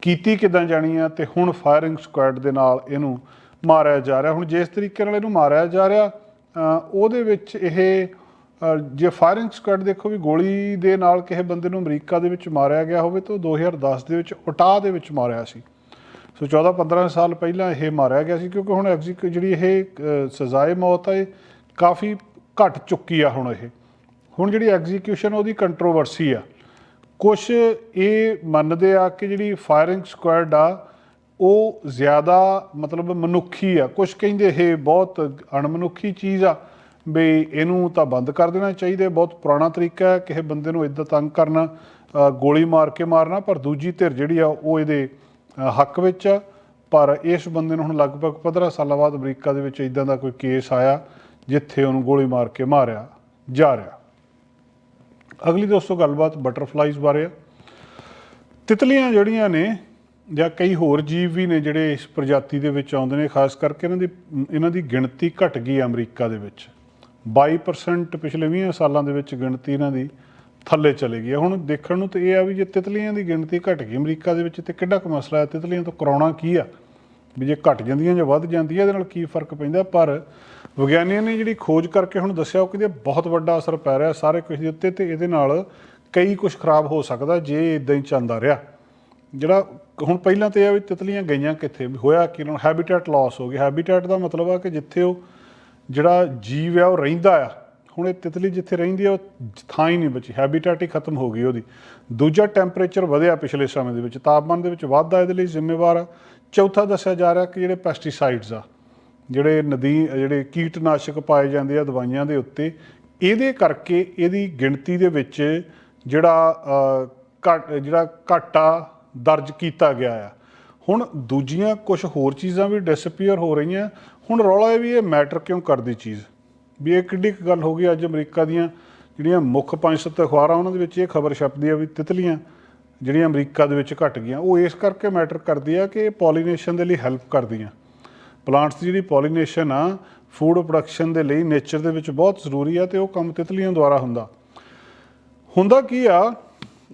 ਕੀਤੀ ਕਿਦਾਂ ਜਾਣੀ ਆ ਤੇ ਹੁਣ ਫਾਇਰਿੰਗ ਸਕੁਐਡ ਦੇ ਨਾਲ ਇਹਨੂੰ ਮਾਰਿਆ ਜਾ ਰਿਹਾ। ਹੁਣ ਜਿਸ ਤਰੀਕੇ ਨਾਲ ਇਹਨੂੰ ਮਾਰਿਆ ਜਾ ਰਿਹਾ ਉਹਦੇ ਵਿੱਚ ਇਹ ਜੇ ਫਾਇਰਿੰਗ ਸਕੁਐਡ ਦੇਖੋ ਵੀ ਗੋਲੀ ਦੇ ਨਾਲ ਕਿਸੇ ਬੰਦੇ ਨੂੰ ਅਮਰੀਕਾ ਦੇ ਵਿੱਚ ਮਾਰਿਆ ਗਿਆ ਹੋਵੇ ਤਾਂ ਉਹ 2010 ਦੇ ਵਿੱਚ ਉਟਾ ਦੇ ਵਿੱਚ ਮਾਰਿਆ ਸੀ। ਸੋ 14 15 ਸਾਲ ਪਹਿਲਾਂ ਇਹ ਮਾਰਿਆ ਗਿਆ ਸੀ ਕਿਉਂਕਿ ਹੁਣ ਐਗਜ਼ੀਕ ਜਿਹੜੀ ਇਹ ਸਜ਼ਾਏ ਮੌਤ ਹੈ ਕਾਫੀ ਘਟ ਚੁੱਕੀ ਆ ਹੁਣ ਇਹ। ਹੁਣ ਜਿਹੜੀ ਐਗਜ਼ੀਕਿਊਸ਼ਨ ਉਹਦੀ ਕੰਟਰੋਵਰਸੀ ਆ। ਕੁਝ ਇਹ ਮੰਨਦੇ ਆ ਕਿ ਜਿਹੜੀ ਫਾਇਰਿੰਗ ਸਕੁਐਡ ਆ ਉਹ ਜ਼ਿਆਦਾ ਮਤਲਬ ਮਨੁੱਖੀ ਆ। ਕੁਝ ਕਹਿੰਦੇ ਇਹ ਬਹੁਤ ਅਣਮਨੁੱਖੀ ਚੀਜ਼ ਆ ਵੀ ਇਹਨੂੰ ਤਾਂ ਬੰਦ ਕਰ ਦੇਣਾ ਚਾਹੀਦਾ ਬਹੁਤ ਪੁਰਾਣਾ ਤਰੀਕਾ ਹੈ, ਕਿਸੇ ਬੰਦੇ ਨੂੰ ਇਦਾਂ ਤੰਗ ਕਰਨਾ ਗੋਲੀ ਮਾਰ ਕੇ ਮਾਰਨਾ, ਪਰ ਦੂਜੀ ਧਿਰ ਜਿਹੜੀ ਆ ਉਹ ਇਹਦੇ ਹੱਕ ਵਿੱਚ ਆ। ਪਰ ਇਸ ਬੰਦੇ ਨੂੰ ਹੁਣ ਲਗਭਗ 15 ਸਾਲਾਂ ਬਾਅਦ ਅਮਰੀਕਾ ਦੇ ਵਿੱਚ ਇਦਾਂ ਦਾ ਕੋਈ ਕੇਸ ਆਇਆ ਜਿੱਥੇ ਉਹਨੂੰ ਗੋਲੀ ਮਾਰ ਕੇ ਮਾਰਿਆ ਜਾ ਰਿਹਾ। ਅਗਲੀ ਦੋਸਤੋ ਗੱਲਬਾਤ ਬਟਰਫਲਾਈਜ਼ ਬਾਰੇ ਆ। ਤਿਤਲੀਆਂ ਜਿਹੜੀਆਂ ਨੇ ਜਾਂ ਕਈ ਹੋਰ ਜੀਵ ਵੀ ਨੇ ਜਿਹੜੇ ਇਸ ਪ੍ਰਜਾਤੀ ਦੇ ਵਿੱਚ ਆਉਂਦੇ ਨੇ, ਖਾਸ ਕਰਕੇ ਇਹਨਾਂ ਦੀ ਇਹਨਾਂ ਦੀ ਗਿਣਤੀ ਘਟ ਗਈ ਹੈ ਅਮਰੀਕਾ ਦੇ ਵਿੱਚ। 22% ਪਿਛਲੇ 20 ਸਾਲਾਂ ਦੇ ਵਿੱਚ ਗਿਣਤੀ ਇਹਨਾਂ ਦੀ ਥੱਲੇ ਚਲੇ ਗਈ ਹੈ। ਹੁਣ ਦੇਖਣ ਨੂੰ ਤਾਂ ਇਹ ਆ ਵੀ ਜੇ ਤਿਤਲੀਆਂ ਦੀ ਗਿਣਤੀ ਘਟ ਗਈ ਅਮਰੀਕਾ ਦੇ ਵਿੱਚ, ਤੇ ਕਿੱਡਾ ਕੁ ਮਸਲਾ ਹੈ? ਤਿਤਲੀਆਂ ਤੋਂ ਕਰਾਉਣਾ ਕੀ ਆ? ਵੀ ਜੇ ਘਟ ਜਾਂਦੀਆਂ ਜਾਂ ਵੱਧ ਜਾਂਦੀਆਂ, ਇਹਦੇ ਨਾਲ ਕੀ ਫ਼ਰਕ ਪੈਂਦਾ? ਪਰ ਵਿਗਿਆਨੀਆਂ ਨੇ ਜਿਹੜੀ ਖੋਜ ਕਰਕੇ ਹੁਣ ਦੱਸਿਆ, ਉਹ ਇਹਦੇ ਬਹੁਤ ਵੱਡਾ ਅਸਰ ਪੈ ਰਿਹਾ, ਸਾਰੇ ਕੁਝ ਦੇ ਉੱਤੇ, ਤੇ ਇਹਦੇ ਨਾਲ ਕਈ ਕੁਝ ਖਰਾਬ ਹੋ ਸਕਦਾ, ਜੇ ਇਦਾਂ ਹੀ ਚੱਲਦਾ ਰਿਹਾ। ਜਿਹੜਾ ਹੁਣ ਪਹਿਲਾਂ ਤੇ ਇਹ ਆ ਵੀ ਤਿਤਲੀਆਂ ਗਈਆਂ ਕਿੱਥੇ? ਵੀ ਹੋਇਆ ਕਿ ਉਹਨਾਂ ਹੈਬਿਟੈਟ ਲਾਸ ਹੋ ਗਿਆ ਹੈਬਿਟੈਟ ਦਾ ਮਤਲਬ ਆ ਕਿ ਜਿੱਥੇ ਉਹ ਜਿਹੜਾ ਜੀਵ ਆ, ਉਹ ਰਹਿੰਦਾ ਆ। ਹੁਣ ਇਹ ਤਿਤਲੀ ਜਿੱਥੇ ਰਹਿੰਦੀ ਆ, ਉਹ ਥਾਂ ਹੀ ਨਹੀਂ ਬਚੀ। ਹੈਬਿਟੈਟ ਹੀ ਖਤਮ ਹੋ ਗਈ ਉਹਦੀ। ਦੂਜਾ ਟੈਂਪਰੇਚਰ ਵਧਿਆ ਪਿਛਲੇ ਸਮੇਂ ਦੇ ਵਿੱਚ। ਤਾਪਮਾਨ ਦੇ ਵਿੱਚ ਵਾਧਾ ਇਹਦੇ ਲਈ ਜ਼ਿੰਮੇਵਾਰ ਆ। ਚੌਥਾ ਦੱਸਿਆ ਜਾ ਰਿਹਾ ਕਿ ਜਿਹੜੇ ਪੈਸਟੀਸਾਈਡਸ ਆ, ਜਿਹੜੇ ਨਦੀ, ਜਿਹੜੇ ਕੀਟਨਾਸ਼ਕ ਪਾਏ ਜਾਂਦੇ ਆ ਦਵਾਈਆਂ ਦੇ ਉੱਤੇ, ਇਹਦੇ ਕਰਕੇ ਇਹਦੀ ਗਿਣਤੀ ਦੇ ਵਿੱਚ ਜਿਹੜਾ ਘੱਟ, ਜਿਹੜਾ ਘਾਟਾ ਦਰਜ ਕੀਤਾ ਗਿਆ ਆ। ਹੁਣ ਦੂਜੀਆਂ ਕੁਝ ਹੋਰ ਚੀਜ਼ਾਂ ਵੀ ਡਿਸਪੀਅਰ ਹੋ ਰਹੀਆਂ। ਹੁਣ ਰੌਲਾ ਇਹ ਵੀ ਇਹ ਮੈਟਰ ਕਿਉਂ ਕਰਦੀ ਚੀਜ਼? ਵੀ ਇਹ ਕਿੱਡੀ ਕੁ ਗੱਲ ਹੋ ਗਈ ਅੱਜ ਅਮਰੀਕਾ ਦੀਆਂ ਜਿਹੜੀਆਂ ਮੁੱਖ ਪੰਜ ਸੱਤ ਅਖਬਾਰਾਂ ਉਹਨਾਂ ਦੇ ਵਿੱਚ ਇਹ ਖਬਰ ਛਪਦੀ ਆ ਵੀ ਤਿਤਲੀਆਂ ਜਿਹੜੀਆਂ ਅਮਰੀਕਾ ਦੇ ਵਿੱਚ ਘਟ ਗਈਆਂ। ਉਹ ਇਸ ਕਰਕੇ ਮੈਟਰ ਕਰਦੀ ਆ ਕਿ ਇਹ ਪੋਲੀਨੇਸ਼ਨ ਦੇ ਲਈ ਹੈਲਪ ਕਰਦੀਆਂ। ਪਲਾਂਟਸ ਦੀ ਜਿਹੜੀ ਪੋਲੀਨੇਸ਼ਨ ਆ ਫੂਡ ਪ੍ਰੋਡਕਸ਼ਨ ਦੇ ਲਈ ਨੇਚਰ ਦੇ ਵਿੱਚ ਬਹੁਤ ਜ਼ਰੂਰੀ ਆ ਤੇ ਉਹ ਕੰਮ ਤਿਤਲੀਆਂ ਦੁਆਰਾ ਹੁੰਦਾ। ਹੁੰਦਾ ਕੀ ਆ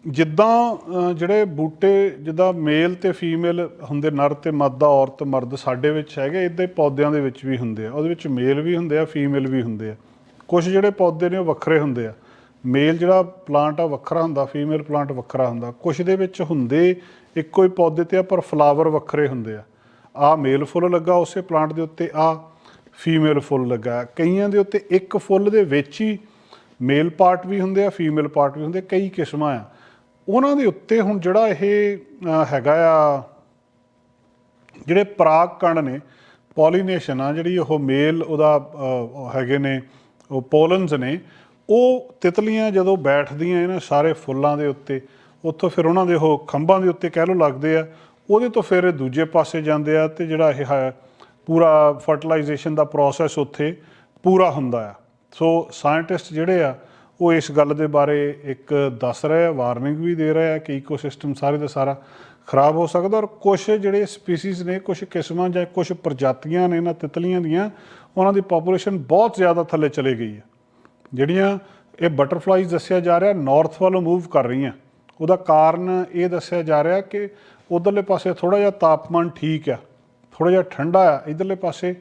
ਜਿੱਦਾਂ ਜਿਹੜੇ ਬੂਟੇ ਜਿੱਦਾਂ ਮੇਲ ਤੇ ਫੀਮੇਲ ਹੁੰਦੇ, ਨਰ ਤੇ ਮਾਦਾ ਔਰਤ, ਮਰਦ ਸਾਡੇ ਵਿੱਚ ਹੈਗੇ ਇਦਾਂ ਪੌਦਿਆਂ ਦੇ ਵਿੱਚ ਵੀ ਹੁੰਦੇ ਆ। ਉਹਦੇ ਵਿੱਚ ਮੇਲ ਵੀ ਹੁੰਦੇ ਆ ਫੀਮੇਲ ਵੀ ਹੁੰਦੇ ਆ। ਕੁਝ ਜਿਹੜੇ ਪੌਦੇ ਨੇ ਉਹ ਵੱਖਰੇ ਹੁੰਦੇ ਆ। ਮੇਲ ਜਿਹੜਾ ਪਲਾਂਟ ਆ, ਵੱਖਰਾ ਹੁੰਦਾ ਫੀਮੇਲ ਪਲਾਂਟ ਵੱਖਰਾ ਹੁੰਦਾ। ਕੁਝ ਦੇ ਵਿੱਚ ਹੁੰਦੇ ਇੱਕੋ ਹੀ ਪੌਦੇ ਤੇ ਆ, ਪਰ ਫਲਾਵਰ ਵੱਖਰੇ ਹੁੰਦੇ ਆ। ਆ ਮੇਲ ਫੁੱਲ ਲੱਗਾ ਉਸੇ ਪਲਾਂਟ ਦੇ ਉੱਤੇ, ਆ ਫੀਮੇਲ ਫੁੱਲ ਲੱਗਾ। ਕਈਆਂ ਦੇ ਉੱਤੇ ਇੱਕ ਫੁੱਲ ਦੇ ਵਿੱਚ ਹੀ ਮੇਲ ਪਾਰਟ ਵੀ ਹੁੰਦੇ ਆ ਫੀਮੇਲ ਪਾਰਟ ਵੀ ਹੁੰਦੇ ਕਈ ਕਿਸਮਾਂ ਆ। ਉਹਨਾਂ ਦੇ ਉੱਤੇ ਹੁਣ ਜਿਹੜਾ ਇਹ ਹੈਗਾ ਆ, ਜਿਹੜੇ ਪਰਾਗ ਕਣ ਨੇ, ਪੋਲੀਨੇਸ਼ਨ ਆ, ਜਿਹੜੀ ਉਹ ਮੇਲ ਉਹਦਾ ਹੈਗੇ ਨੇ, ਉਹ ਪੋਲਨਸ ਨੇ, ਉਹ ਤਿਤਲੀਆਂ ਜਦੋਂ ਬੈਠਦੀਆਂ ਇਹਨਾਂ ਸਾਰੇ ਫੁੱਲਾਂ ਦੇ ਉੱਤੇ, ਉੱਥੋਂ ਫਿਰ ਉਹਨਾਂ ਦੇ ਉਹ ਖੰਭਾਂ ਦੇ ਉੱਤੇ ਕਹਿ ਲੋ ਲੱਗਦੇ ਆ, ਉਹਦੇ ਤੋਂ ਫਿਰ ਦੂਜੇ ਪਾਸੇ ਜਾਂਦੇ ਆ ਤੇ ਜਿਹੜਾ ਇਹ ਹੈ, ਪੂਰਾ ਫਰਟੀਲਾਈਜੇਸ਼ਨ ਦਾ ਪ੍ਰੋਸੈਸ ਉੱਥੇ ਪੂਰਾ ਹੁੰਦਾ ਆ। ਸੋ ਸਾਇੰਟਿਸਟ ਜਿਹੜੇ ਆ ਉਹ ਇਸ ਗੱਲ ਦੇ ਬਾਰੇ ਇੱਕ ਦੱਸ ਰਿਹਾ ਵਾਰਨਿੰਗ ਵੀ ਦੇ ਰਿਹਾ ਕਿ ਇਕੋਸਿਸਟਮ ਸਾਰੇ ਦਾ ਸਾਰਾ ਖਰਾਬ ਹੋ ਸਕਦਾ ਔਰ ਕੁਝ ਜਿਹੜੇ ਸਪੀਸੀਜ਼ ਨੇ ਕੁਝ ਕਿਸਮਾਂ ਜਾਂ ਕੁਝ ਪ੍ਰਜਾਤੀਆਂ ਨੇ ਇਹਨਾਂ ਤਿਤਲੀਆਂ ਦੀਆਂ, ਉਹਨਾਂ ਦੀ ਪੋਪੂਲੇਸ਼ਨ ਬਹੁਤ ਜ਼ਿਆਦਾ ਥੱਲੇ ਚਲੇ ਗਈ ਹੈ। ਜਿਹੜੀਆਂ ਇਹ ਬਟਰਫਲਾਈਜ਼ ਦੱਸਿਆ ਜਾ ਰਿਹਾ ਨਾਰਥ ਵੱਲੋਂ ਮੂਵ ਕਰ ਰਹੀਆਂ। ਉਹਦਾ ਕਾਰਨ ਇਹ ਦੱਸਿਆ ਜਾ ਰਿਹਾ ਕਿ ਉਧਰਲੇ ਪਾਸੇ ਥੋੜਾ ਜਿਹਾ ਤਾਪਮਾਨ ਠੀਕ ਆ ਥੋੜਾ ਜਿਹਾ ਠੰਡਾ ਆ, ਇਧਰਲੇ ਪਾਸੇ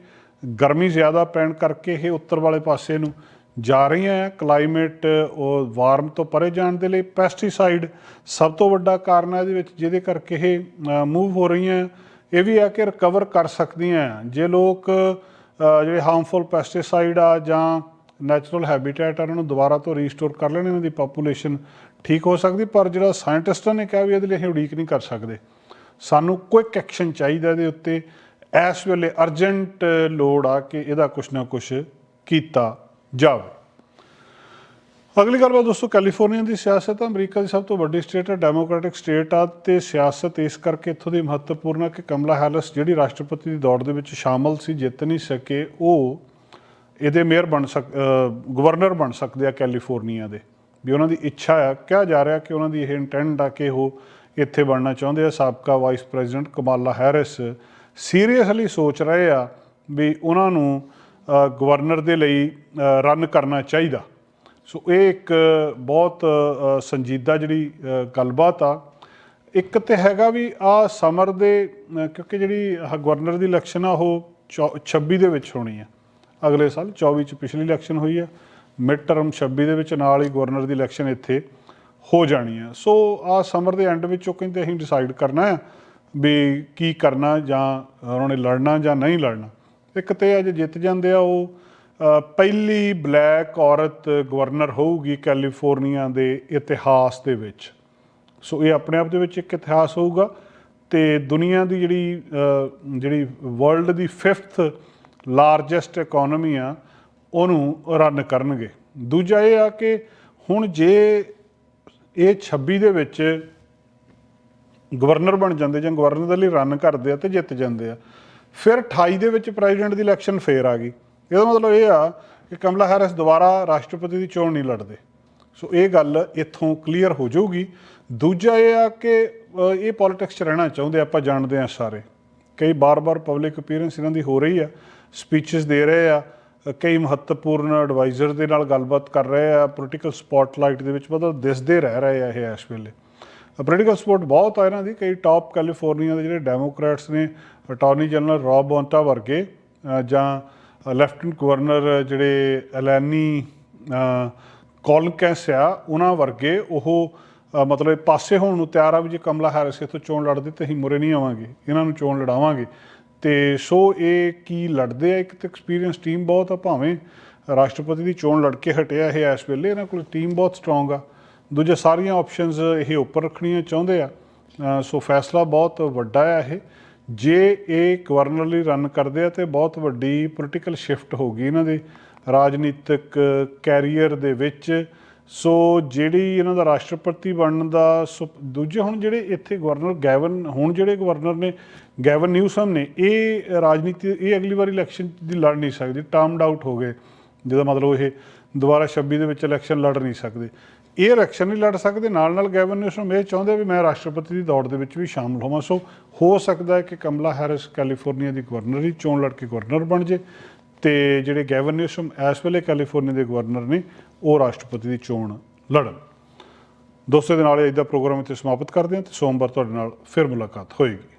ਗਰਮੀ ਜ਼ਿਆਦਾ ਪੈਣ ਕਰਕੇ ਇਹ ਉੱਤਰ ਵਾਲੇ ਪਾਸੇ ਨੂੰ ਜਾ ਰਹੀਆਂ ਆ। ਕਲਾਈਮੇਟ ਉਹ ਵਾਰਮ ਤੋਂ ਪਰੇ ਜਾਣ ਦੇ ਲਈ ਪੈਸਟੀਸਾਈਡ ਸਭ ਤੋਂ ਵੱਡਾ ਕਾਰਨ ਹੈ ਇਹਦੇ ਵਿੱਚ, ਜਿਹਦੇ ਕਰਕੇ ਇਹ ਮੂਵ ਹੋ ਰਹੀਆਂ ਇਹ ਵੀ ਆ ਕਿ ਰਿਕਵਰ ਕਰ ਸਕਦੀਆਂ ਜੇ ਲੋਕ ਜਿਹੜੇ ਹਾਰਮਫੁਲ ਪੈਸਟੀਸਾਈਡ ਆ ਜਾਂ ਨੈਚੁਰਲ ਹੈਬਿਟੇਟ ਆ, ਉਹਨਾਂ ਨੂੰ ਦੁਬਾਰਾ ਤੋਂ ਰੀਸਟੋਰ ਕਰ ਲੈਣ, ਇਹਨਾਂ ਦੀ ਪੋਪੂਲੇਸ਼ਨ ਠੀਕ ਹੋ ਸਕਦੀ। ਪਰ ਜਿਹੜਾ ਸਾਇੰਟਿਸਟਾਂ ਨੇ ਕਿਹਾ ਵੀ ਇਹਦੇ ਲਈ ਅਸੀਂ ਉਡੀਕ ਨਹੀਂ ਕਰ ਸਕਦੇ। ਸਾਨੂੰ ਕੁਇਕ ਐਕਸ਼ਨ ਚਾਹੀਦਾ ਇਹਦੇ ਉੱਤੇ। ਇਸ ਵੇਲੇ ਅਰਜੈਂਟ ਲੋੜ ਆ ਕਿ ਇਹਦਾ ਕੁਛ ਨਾ ਕੁਛ ਕੀਤਾ ਜਾਵੇ। ਅਗਲੀ ਗੱਲਬਾਤ ਦੋਸਤੋ, ਕੈਲੀਫੋਰਨੀਆ ਦੀ ਸਿਆਸਤ ਅਮਰੀਕਾ ਦੀ ਸਭ ਤੋਂ ਵੱਡੀ ਸਟੇਟ ਹੈ ਡੈਮੋਕ੍ਰੈਟਿਕ ਸਟੇਟ ਆ ਤੇ ਸਿਆਸਤ ਇਸ ਕਰਕੇ ਇੱਥੋਂ ਦੀ ਮਹੱਤਵਪੂਰਨ ਹੈ ਕਿ ਕਮਲਾ ਹੈਰਿਸ ਜਿਹੜੀ ਰਾਸ਼ਟਰਪਤੀ ਦੀ ਦੌੜ ਦੇ ਵਿੱਚ ਸ਼ਾਮਲ ਸੀ, ਜਿੱਤ ਨਹੀਂ ਸਕੇ, ਉਹ ਇਹਦੇ ਮੇਅਰ ਬਣ ਸਕ ਗਵਰਨਰ ਬਣ ਸਕਦੇ ਆ ਕੈਲੀਫੋਰਨੀਆ ਦੇ। ਵੀ ਉਹਨਾਂ ਦੀ ਇੱਛਾ ਆ, ਕਿਹਾ ਜਾ ਰਿਹਾ ਕਿ ਉਹਨਾਂ ਦੀ ਇਹ ਇੰਟੈਂਟ ਆ ਕਿ ਉਹ ਇੱਥੇ ਬਣਨਾ ਚਾਹੁੰਦੇ ਆ। ਸਾਬਕਾ vice president Kamala Harris seriously ਸੋਚ ਰਹੇ ਆ ਵੀ ਉਹਨਾਂ ਨੂੰ ਗਵਰਨਰ ਦੇ ਲਈ ਰਨ ਕਰਨਾ ਚਾਹੀਦਾ। ਸੋ ਇਹ ਇੱਕ ਬਹੁਤ ਸੰਜੀਦਾ ਜਿਹੜੀ ਗੱਲਬਾਤ ਆ। ਇੱਕ ਤੇ ਹੈਗਾ ਵੀ ਆ ਸਮਰ ਦੇ ਕਿਉਂਕਿ ਜਿਹੜੀ ਗਵਰਨਰ ਦੀ ਇਲੈਕਸ਼ਨ ਆ, ਉਹ ਚੌ- 26 ਦੇ ਵਿੱਚ ਹੋਣੀ ਆ। ਅਗਲੇ ਸਾਲ 24 ਚ ਪਿਛਲੀ ਇਲੈਕਸ਼ਨ ਹੋਈ ਆ। ਮਿਡ ਟਰਮ 26 ਦੇ ਵਿੱਚ ਨਾਲ ਹੀ ਗਵਰਨਰ ਦੀ ਇਲੈਕਸ਼ਨ ਇੱਥੇ ਹੋ ਜਾਣੀ ਆ। ਸੋ ਆ ਸਮਰ ਦੇ ਐਂਡ ਵਿੱਚ ਉਹ ਕਹਿੰਦੇ ਅਸੀਂ ਡਿਸਾਈਡ ਕਰਨਾ ਆ ਵੀ ਕੀ ਕਰਨਾ ਜਾਂ ਉਹਨਾਂ ਨੇ ਲੜਨਾ ਜਾਂ ਨਹੀਂ ਲੜਨਾ। ਇੱਕ ਤੇ ਅੱਜ ਜਿੱਤ ਜਾਂਦੇ ਆ ਉਹ ਪਹਿਲੀ ਬਲੈਕ ਔਰਤ ਗਵਰਨਰ ਹੋਊਗੀ ਕੈਲੀਫੋਰਨੀਆ ਦੇ ਇਤਿਹਾਸ ਦੇ ਵਿੱਚ। ਸੋ ਇਹ ਆਪਣੇ ਆਪ ਦੇ ਵਿੱਚ ਇੱਕ ਇਤਿਹਾਸ ਹੋਊਗਾ ਤੇ ਦੁਨੀਆ ਦੀ ਜਿਹੜੀ ਜਿਹੜੀ ਵਰਲਡ ਦੀ 5th ਲਾਰਜੈਸਟ ਇਕਨੋਮੀ ਆ, ਉਹਨੂੰ ਰਨ ਕਰਨਗੇ। ਦੂਜਾ ਇਹ ਆ ਕਿ ਹੁਣ ਜੇ ਇਹ 26 ਦੇ ਵਿੱਚ ਗਵਰਨਰ ਬਣ ਜਾਂਦੇ ਜਾਂ ਗਵਰਨਰ ਦੇ ਲਈ ਰਨ ਕਰਦੇ ਆ ਤੇ ਜਿੱਤ ਜਾਂਦੇ ਆ ਫਿਰ 28 ਦੇ ਵਿੱਚ ਪ੍ਰੈਜ਼ੀਡੈਂਟ ਦੀ ਇਲੈਕਸ਼ਨ ਫੇਰ ਆ ਗਈ। ਇਹਦਾ ਮਤਲਬ ਇਹ ਆ ਕਿ ਕਮਲਾ ਹੈਰਿਸ ਦੁਬਾਰਾ ਰਾਸ਼ਟਰਪਤੀ ਦੀ ਚੋਣ ਨਹੀਂ ਲੜਦੇ। ਸੋ ਇਹ ਗੱਲ ਇੱਥੋਂ ਕਲੀਅਰ ਹੋ ਜਾਊਗੀ। ਦੂਜਾ ਇਹ ਆ ਕਿ ਇਹ ਪੋਲਿਟਿਕਸ 'ਚ ਰਹਿਣਾ ਚਾਹੁੰਦੇ ਆਪਾਂ ਜਾਣਦੇ ਆ ਸਾਰੇ। ਕਈ ਬਾਰ-ਬਾਰ ਪਬਲਿਕ ਅਪੀਅਰੈਂਸ ਇਹਨਾਂ ਦੀ ਹੋ ਰਹੀ ਆ, ਸਪੀਚਸ ਦੇ ਰਹੇ ਆ, ਕਈ ਮਹੱਤਵਪੂਰਨ ਐਡਵਾਈਜ਼ਰ ਦੇ ਨਾਲ ਗੱਲਬਾਤ ਕਰ ਰਹੇ ਆ, ਪੋਲੀਟੀਕਲ ਸਪੌਟਲਾਈਟ ਦੇ ਵਿੱਚ ਮਤਲਬ ਦਿਸਦੇ ਰਹਿ ਰਹੇ ਆ ਇਹ ਇਸ ਵੇਲੇ। ਪੋਲੀਟੀਕਲ ਸਪੋਰਟ ਬਹੁਤ ਆ ਇਹਨਾਂ ਦੀ, ਕਈ ਟਾਪ ਕੈਲੀਫੋਰਨੀਆ ਦੇ ਜਿਹੜੇ ਡੈਮੋਕ੍ਰੈਟਸ ਨੇ ਅਟਾਰਨੀ ਜਨਰਲ ਰੌਬ ਬੌਂਟਾ ਵਰਗੇ ਜਾਂ ਲੈਫਟਨੈਂਟ ਗਵਰਨਰ ਜਿਹੜੇ ਐਲੈਨੀ ਕੋਲਕੈਸ ਆ, ਉਹਨਾਂ ਵਰਗੇ ਉਹ ਮਤਲਬ ਪਾਸੇ ਹੋਣ ਨੂੰ ਤਿਆਰ ਆ ਵੀ ਜੇ ਕਮਲਾ ਹੈਰਿਸ ਇੱਥੋਂ ਚੋਣ ਲੜਦੇ ਤੇ ਅਸੀਂ ਮੁਰੇ ਨਹੀਂ ਆਵਾਂਗੇ, ਇਹਨਾਂ ਨੂੰ ਚੋਣ ਲੜਾਵਾਂਗੇ। ਤੇ ਸੋ ਇਹ ਕੀ ਲੜਦੇ ਆ, ਇੱਕ ਤਾਂ ਐਕਸਪੀਰੀਅੰਸ ਟੀਮ ਬਹੁਤ ਆ, ਭਾਵੇਂ ਰਾਸ਼ਟਰਪਤੀ ਦੀ ਚੋਣ ਲੜ ਕੇ ਹਟਿਆ ਇਹ ਇਸ ਵੇਲੇ, ਇਹਨਾਂ ਕੋਲ ਟੀਮ ਬਹੁਤ ਸਟਰੋਂਗ ਆ। ਦੂਜੇ ਸਾਰੀਆਂ ਆਪਸ਼ਨਸ ਇਹ ਉੱਪਰ ਰੱਖਣੀਆਂ ਚਾਹੁੰਦੇ ਆ। ਸੋ ਫੈਸਲਾ ਬਹੁਤ ਵੱਡਾ ਆ ਇਹ। ਜੇ ਇਹ ਗਵਰਨਰ ਲਈ ਰਨ ਕਰਦੇ ਆ ਤੇ ਬਹੁਤ ਵੱਡੀ ਪੋਲੀਟੀਕਲ ਸ਼ਿਫਟ ਹੋਗੀ ਇਹਨਾਂ ਦੇ, ਰਾਜਨੀਤਿਕ ਕੈਰੀਅਰ ਦੇ ਵਿੱਚ। ਸੋ ਜਿਹੜੀ ਇਹਨਾਂ ਦਾ ਰਾਸ਼ਟਰਪਤੀ ਬਣਨ ਦਾ ਸੁਪ- ਦੂਜੇ ਹੁਣ ਜਿਹੜੇ ਇੱਥੇ ਗਵਰਨਰ ਗੈਵਨ, ਹੁਣ ਜਿਹੜੇ ਗਵਰਨਰ ਨੇ, ਗੈਵਨ ਨਿਊਸਮ ਨੇ, ਇਹ ਰਾਜਨੀਤੀ, ਇਹ ਅਗਲੀ ਵਾਰ ਇਲੈਕਸ਼ਨ ਦੀ ਲੜ ਨਹੀਂ ਸਕਦੀ। ਟਰਮਡ ਆਊਟ ਹੋ ਗਏ। ਜਿਹਦਾ ਮਤਲਬ ਇਹ ਦੁਬਾਰਾ 26 ਦੇ ਵਿੱਚ ਇਲੈਕਸ਼ਨ ਲੜ ਨਹੀਂ ਸਕਦੇ। ਇਹ ਇਲੈਕਸ਼ਨ ਨਹੀਂ ਲੜ ਸਕਦੇ। ਨਾਲ ਨਾਲ ਗੈਵਨ ਨਿਊਸਮ ਇਹ ਚਾਹੁੰਦੇ ਵੀ ਮੈਂ ਰਾਸ਼ਟਰਪਤੀ ਦੀ ਦੌੜ ਦੇ ਵਿੱਚ ਵੀ ਸ਼ਾਮਲ ਹੋਵਾਂ। ਸੋ ਹੋ ਸਕਦਾ ਹੈ ਕਿ ਕਮਲਾ ਹੈਰਿਸ ਕੈਲੀਫੋਰਨੀਆ ਦੀ ਗਵਰਨਰ ਹੀ ਚੋਣ ਲੜ ਕੇ ਗਵਰਨਰ ਬਣ ਜੇ ਤੇ ਜਿਹੜੇ ਗੈਵਨ ਨਿਊਸਮ ਇਸ ਵੇਲੇ ਕੈਲੀਫੋਰਨੀਆ ਦੇ ਗਵਰਨਰ ਨੇ, ਉਹ ਰਾਸ਼ਟਰਪਤੀ ਦੀ ਚੋਣ ਲੜਨ। ਦੋਸਤੋ ਦੇ ਨਾਲ ਅੱਜ ਦਾ ਪ੍ਰੋਗਰਾਮ ਇੱਥੇ ਸਮਾਪਤ ਕਰਦੇ ਹਾਂ ਤੇ ਸੋਮਵਾਰ ਤੁਹਾਡੇ ਨਾਲ ਫਿਰ ਮੁਲਾਕਾਤ ਹੋਏਗੀ।